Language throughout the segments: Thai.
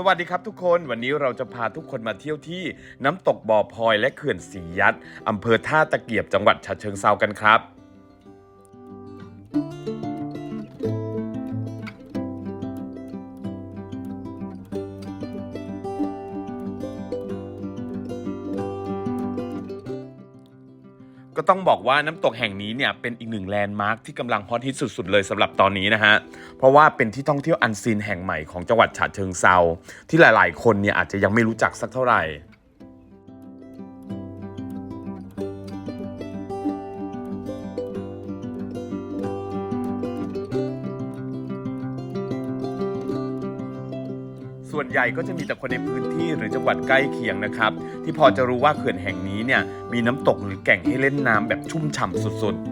สวัสดีครับทุกคนวันนี้เราจะพาทุกคนมาเที่ยวที่น้ำตกบ่อพลอยและเขื่อนสียัดอำเภอท่าตะเกียบจังหวัดฉะเชิงเซากันครับ ก็ต้องบอกว่าน้ำตกแห่งนี้เนี่ยเป็นอีกหนึ่งแลนด์มาร์คที่กำลังฮอตฮิตสุดๆเลยสำหรับตอนนี้นะฮะ เพราะว่าเป็นที่ท่องเที่ยวอันซีนแห่งใหม่ของจังหวัดฉะเชิงเซาที่หลายๆ คนเนี่ยอาจจะยังไม่รู้จักสักเท่าไหร่ ส่วนใหญ่ก็จะมีแต่คนในพื้นที่หรือจังหวัดใกล้เคียงนะครับ ที่พอจะรู้ว่าเขื่อนแห่งนี้เนี่ยมีน้ำตกหรือแก่งให้เล่นน้ำแบบชุ่มฉ่ำสุดๆ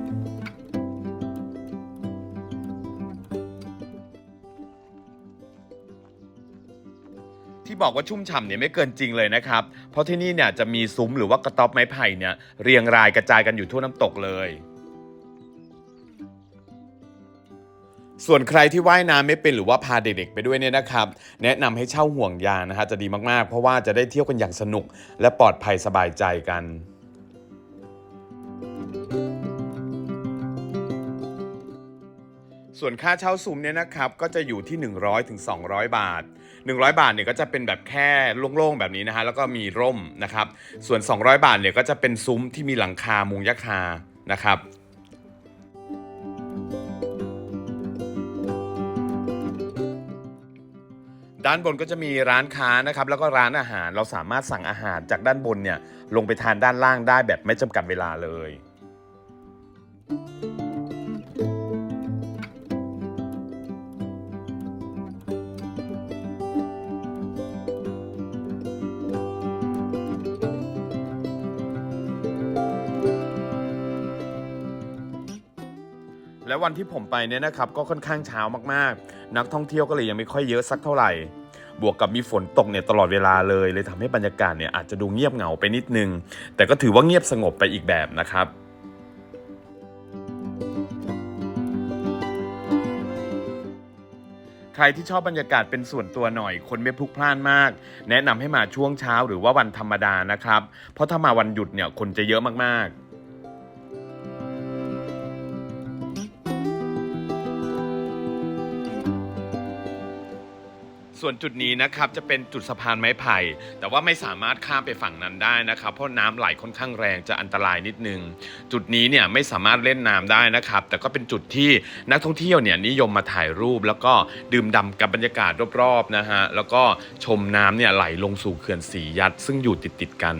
ที่บอกว่าชุ่มฉ่ำเนี่ยไม่เกินจริงเลยนะครับ เพราะที่นี่เนี่ยจะมีซุ้มหรือว่ากระต๊อบไม้ไผ่เนี่ยเรียงรายกระจายกันอยู่ทั่วน้ำตกเลย ส่วนใครที่ว่ายน้ำไม่เป็นหรือว่าพาเด็กๆไปด้วยเนี่ยนะครับแนะนำให้เช่าห่วงยางนะฮะจะดีมากๆ เพราะว่าจะได้เที่ยวกันอย่างสนุก และปลอดภัยสบายใจกันส่วนค่าเช่าซุ้มเนี่ยนะครับก็จะอยู่ที่ 100ถึง200 บาท 100 บาทเนี่ยก็จะเป็นแบบแค่โล่งๆแบบนี้นะฮะแล้วก็มีร่มนะครับ ส่วน 200 บาทเนี่ยก็จะเป็นซุ้มที่มีหลังคามุงยักคานะครับ ด้านบนก็จะมีร้านค้านะครับแล้วก็ร้านอาหารเราสามารถสั่งอาหารจากด้านบนเนี่ยลงไปทานด้านล่างได้แบบไม่จำกัดเวลาเลยและวันที่ผมไปเนี่ยนะครับก็ค่อนข้างเช้ามากๆ นักท่องเที่ยวก็เลยยังไม่ค่อยเยอะสักเท่าไหร่ บวกกับมีฝนตกเนี่ยตลอดเวลาเลย เลยทำให้บรรยากาศเนี่ยอาจจะดูเงียบเหงาไปนิดนึง แต่ก็ถือว่าเงียบสงบไปอีกแบบนะครับใครที่ชอบบรรยากาศเป็นส่วนตัวหน่อย คนไม่พลุกพล่านมาก แนะนำให้มาช่วงเช้าหรือว่าวันธรรมดานะครับ เพราะถ้ามาวันหยุดเนี่ยคนจะเยอะมากๆ ส่วนจุดนี้นะครับจะเป็นจุดสะพานไม้ไผ่ แต่ว่าไม่สามารถข้ามไปฝั่งนั้นได้นะครับ เพราะน้ำไหลค่อนข้างแรงจะอันตรายนิดนึง จุดนี้เนี่ยไม่สามารถเล่นน้ำได้นะครับ แต่ก็เป็นจุดที่นักท่องเที่ยวเนี่ยนิยมมาถ่ายรูป แล้วก็ดื่มด่ำกับบรรยากาศรอบๆนะฮะแล้วก็ชมน้ำเนี่ยไหลลงสู่เขื่อนสียัดซึ่งอยู่ติดๆกัน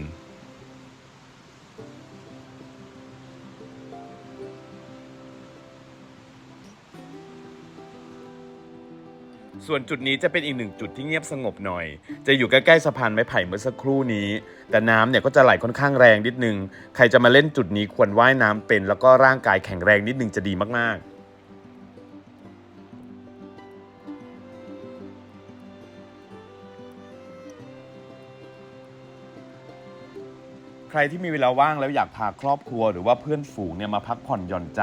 ส่วนจุดนี้จะเป็นอีกหนึ่งจุดที่เงียบสงบหน่อย จะอยู่ใกล้ๆสะพานไม้ไผ่เมื่อสักครู่นี้ แต่น้ำเนี่ยก็จะไหลค่อนข้างแรงนิดนึง ใครจะมาเล่นจุดนี้ควรว่ายน้ำเป็น แล้วก็ร่างกายแข็งแรงนิดนึงจะดีมากๆ รที่มีเวลาว่างแล้วอยากพาครอบครัวหรือว่าเพื่อนฝูงเนี่ยมาพักผ่อนหย่อนใจ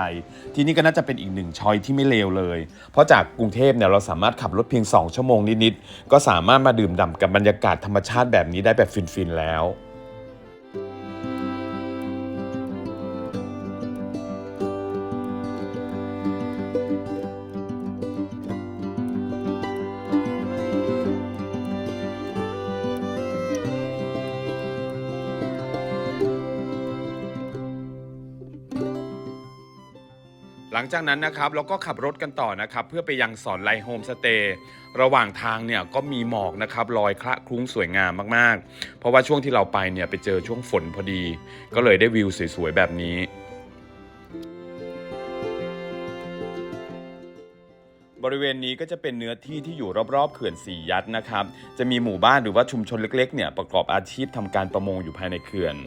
ที่นี่ก็น่าจะเป็นอีกหนึ่งชอยที่ไม่เลวเลย เพราะจากกรุงเทพเนี่ยเราสามารถขับรถเพียง 2 ชั่วโมงนิดๆก็สามารถมาดื่มด่ำกับบรรยากาศธรรมชาติแบบนี้ได้แบบฟินๆแล้ว หลังจากนั้นนะครับเราก็ขับรถกันต่อนะครับเพื่อไปยังสอนไลโฮมสเตย์ระหว่างทางเนี่ยก็มีหมอกนะครับลอยคละคลุ้งสวยงามมากๆ เพราะว่าช่วงที่เราไปเนี่ยไปเจอช่วงฝนพอดี ก็เลยได้วิวสวยๆแบบนี้บริเวณนี้ก็จะเป็นเนื้อที่ที่อยู่รอบๆเขื่อนสียัดนะครับ จะมีหมู่บ้านหรือว่าชุมชนเล็กๆเนี่ยประกอบอาชีพทำการประมงอยู่ภายในเขื่อน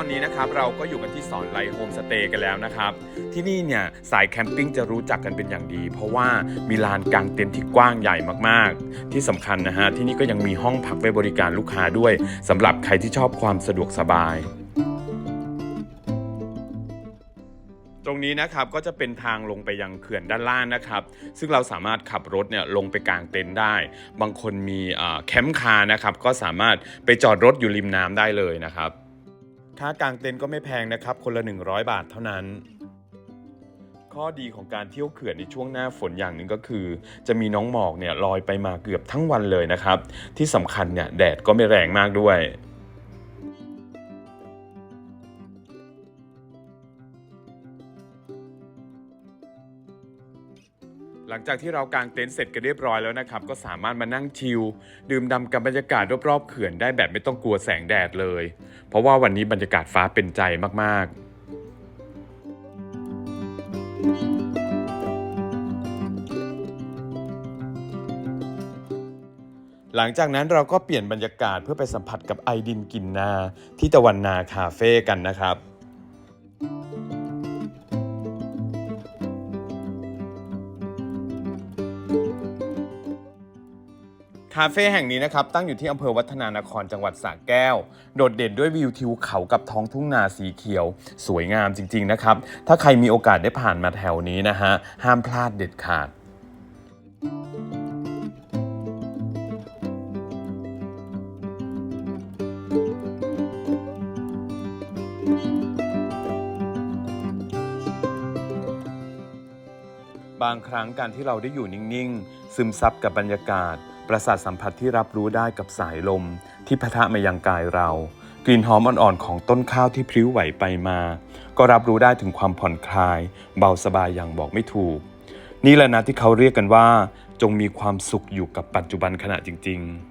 อนนี้นะครับเราก็อยู่กันที่สอนไลโฮมสเตย์กันแล้วนะครับ ที่นี่เนี่ยสายแคมปิ้งจะรู้จักกันเป็นอย่างดี เพราะว่ามีลานกางเต็นท์ที่กว้างใหญ่มากๆ ที่สำคัญนะฮะที่นี่ก็ยังมีห้องพักไว้บริการลูกค้าด้วยสำหรับใครที่ชอบความสะดวกสบายตรงนี้นะครับก็จะเป็นทางลงไปยังเขื่อนด้านล่างนะครับ ซึ่งเราสามารถขับรถเนี่ยลงไปกลางเต็นท์ได้ บางคนมีแคมป์คาร์นะครับก็สามารถไปจอดรถอยู่ริมน้ำได้เลยนะครับ ค้ากางเต็นท์ก็ไม่แพงนะครับ คนละ 100 บาทเท่านั้น ข้อดีของการเที่ยวเขื่อนในช่วงหน้าฝนอย่างหนึ่งก็คือ จะมีน้องหมอกเนี่ยลอยไปมาเกือบทั้งวันเลยนะครับ ที่สำคัญเนี่ยแดดก็ไม่แรงมากด้วย หลังจากที่เรากางเต็นท์เสร็จกันเรียบร้อยแล้วนะครับ ก็สามารถมานั่งชิลดื่มด่ำกับบรรยากาศรอบๆเขื่อนได้แบบไม่ต้องกลัวแสงแดดเลย เพราะว่าวันนี้บรรยากาศฟ้าเป็นใจมากๆหลังจากนั้นเราก็เปลี่ยนบรรยากาศเพื่อไปสัมผัสกับไอดินกินนา ที่ตะวันนาคาเฟ่กันนะครับ คาเฟ่แห่งนี้นะครับตั้งอยู่ที่อำเภอวัฒนานครจังหวัดสระแก้ว โดดเด่นด้วยวิวทิวเขากับท้องทุ่งนาสีเขียว สวยงามจริง ๆ นะครับ ถ้าใครมีโอกาสได้ผ่านมาแถวนี้นะฮะ ห้ามพลาดเด็ดขาดบางครั้งการที่เราได้อยู่นิ่ง ๆ ซึมซับกับบรรยากาศ ประสาทสัมผัสที่รับรู้ได้กับสายลม ที่พะทะมายังกายเรา กลิ่นหอมอ่อนๆของต้นข้าวที่พลิ้วไหวไปมา ก็รับรู้ได้ถึงความผ่อนคลาย เบาสบายอย่างบอกไม่ถูก นี่แหละนะที่เขาเรียกกันว่า จงมีความสุขอยู่กับปัจจุบันขณะจริง ๆ